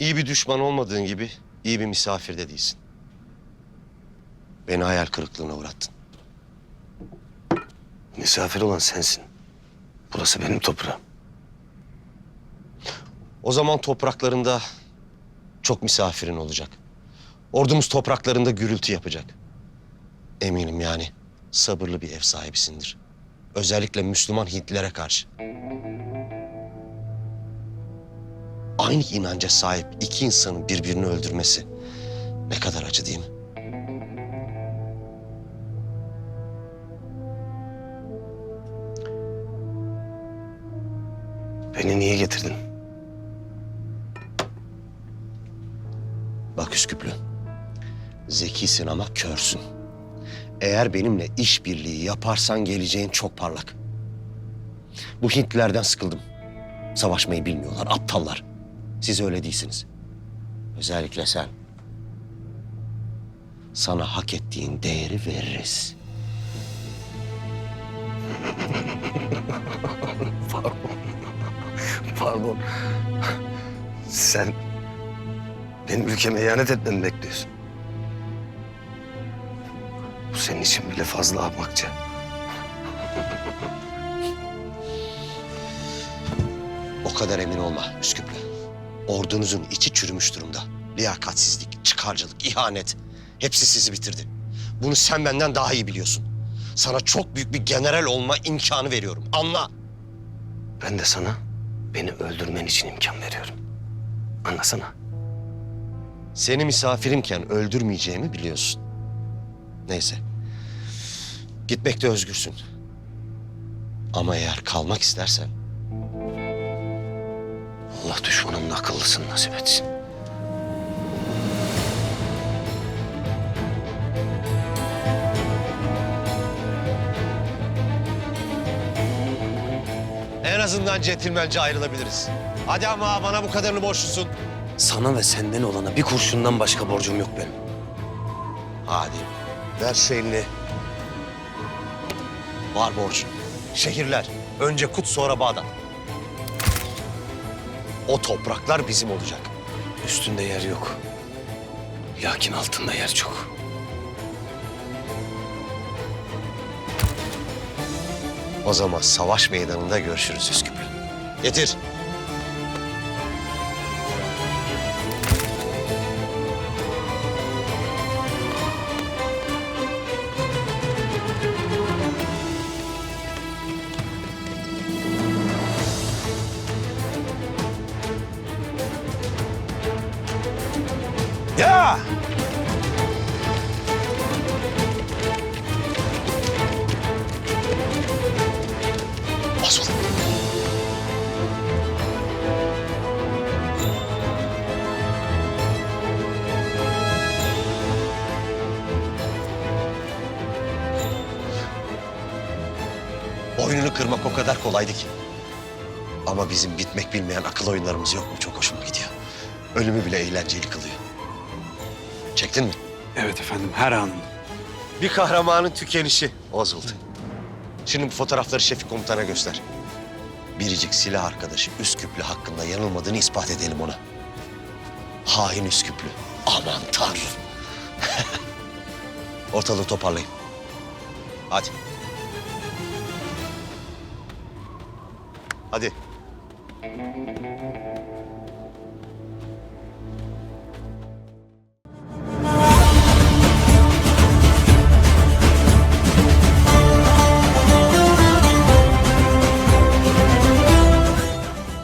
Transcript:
İyi bir düşman olmadığın gibi iyi bir misafir de değilsin. Beni hayal kırıklığına uğrattın. Misafir olan sensin. Burası benim toprağım. O zaman topraklarında çok misafirin olacak. Ordumuz topraklarında gürültü yapacak. Eminim yani sabırlı bir ev sahibisindir. Özellikle Müslüman Hintlilere karşı. Aynı inanca sahip iki insanın birbirini öldürmesi ne kadar acı değil mi? Beni niye getirdin? Bak Üsküplü, zekisin ama körsün. Eğer benimle işbirliği yaparsan geleceğin çok parlak. Bu Hintlilerden sıkıldım. Savaşmayı bilmiyorlar, aptallar. Siz öyle değilsiniz. Özellikle sen. Sana hak ettiğin değeri veririz. Pardon. Sen benim ülkeme ihanet etmemi bekliyorsun. Bu senin için bile fazla ahmakça. O kadar emin olma Üsküplü. Ordunuzun içi çürümüş durumda. Liyakatsizlik, çıkarcılık, ihanet. Hepsi sizi bitirdi. Bunu sen benden daha iyi biliyorsun. Sana çok büyük bir general olma imkanı veriyorum. Anla. Ben de sana beni öldürmen için imkan veriyorum. Anlasana. Seni misafirimken öldürmeyeceğimi biliyorsun. Neyse. Gitmekte özgürsün. Ama eğer kalmak istersen Allah düşmanının akıllısını nasip etsin. en azından centilmence ayrılabiliriz. Hadi ama bana bu kadarını borçlusun. Sana ve senden olana bir kurşundan başka borcum yok benim. Hadi. Ver şu elini. Var borcun. Şehirler. Önce Kut sonra Bağdat. O topraklar bizim olacak. Üstünde yer yok. Lakin altında yer çok. O zaman savaş meydanında görüşürüz Üsküplü. Getir. Ya! Oğlum. Boynunu kırmak o kadar kolaydı ki. Ama bizim bitmek bilmeyen akıl oyunlarımız yok mu? Çok hoşuma gidiyor. Ölümü bile eğlenceli kılıyor. Çektin mi? Evet efendim her anın. Bir kahramanın tükenişi Oswald. Şimdi bu fotoğrafları Şefik Komutan'a göster. Biricik silah arkadaşı Üsküplü hakkında yanılmadığını ispat edelim ona. Hain Üsküplü. Aman tanrım. Ortalığı toparlayın. Hadi. Hadi.